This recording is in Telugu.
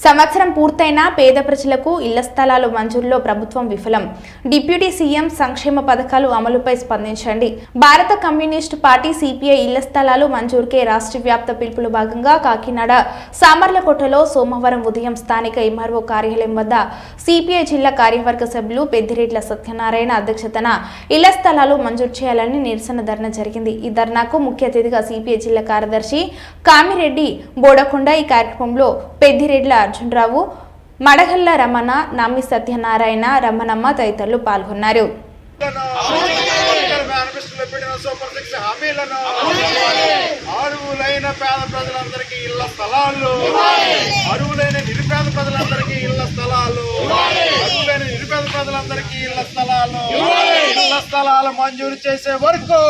సంవత్సరం పూర్తయినా పేద ప్రజలకు ఇళ్ళ స్థలాలు మంజూరులో ప్రభుత్వం విఫలం. డిప్యూటీ సీఎం సంక్షేమ పథకాలు అమలుపై స్పందించండి. భారత కమ్యూనిస్టు పార్టీ సిపిఐ ఇళ్ళ స్థలాలు మంజూరుకే రాష్ట్ర వ్యాప్త పిలుపులో భాగంగా కాకినాడ సామర్లకోటలో సోమవారం ఉదయం స్థానిక ఎంఆర్ఓ కార్యాలయం వద్ద సిపిఐ జిల్లా కార్యవర్గ సభ్యులు పెద్దిరెడ్ల సత్యనారాయణ అధ్యక్షతన ఇళ్ళ స్థలాలు మంజూరు చేయాలని నిరసన ధర్నా జరిగింది. ఈ ధర్నాకు ముఖ్య అతిథిగా సిపిఐ జిల్లా కార్యదర్శి కామిరెడ్డి బోడకొండ ఈ కార్యక్రమంలో పెద్దిరెడ్ల అర్జునరావు మడగల్ల రమణ నమ్మి సత్యనారాయణ రమణమ్మ తదితరులు పాల్గొన్నారు. సూపర్ సిక్స్ హామీలను అరువులైన పేద ప్రజలందరికీ ఇళ్ళ స్థలాలు. అరువులైన నిరుపేద ప్రజలందరికీ ఇళ్ళ స్థలాలు. అరువులైన నిరుపేద ప్రజలందరికీ ఇళ్ళ స్థలాలు. ఇళ్ళ స్థలాలు మంజూరు చేసే వరకు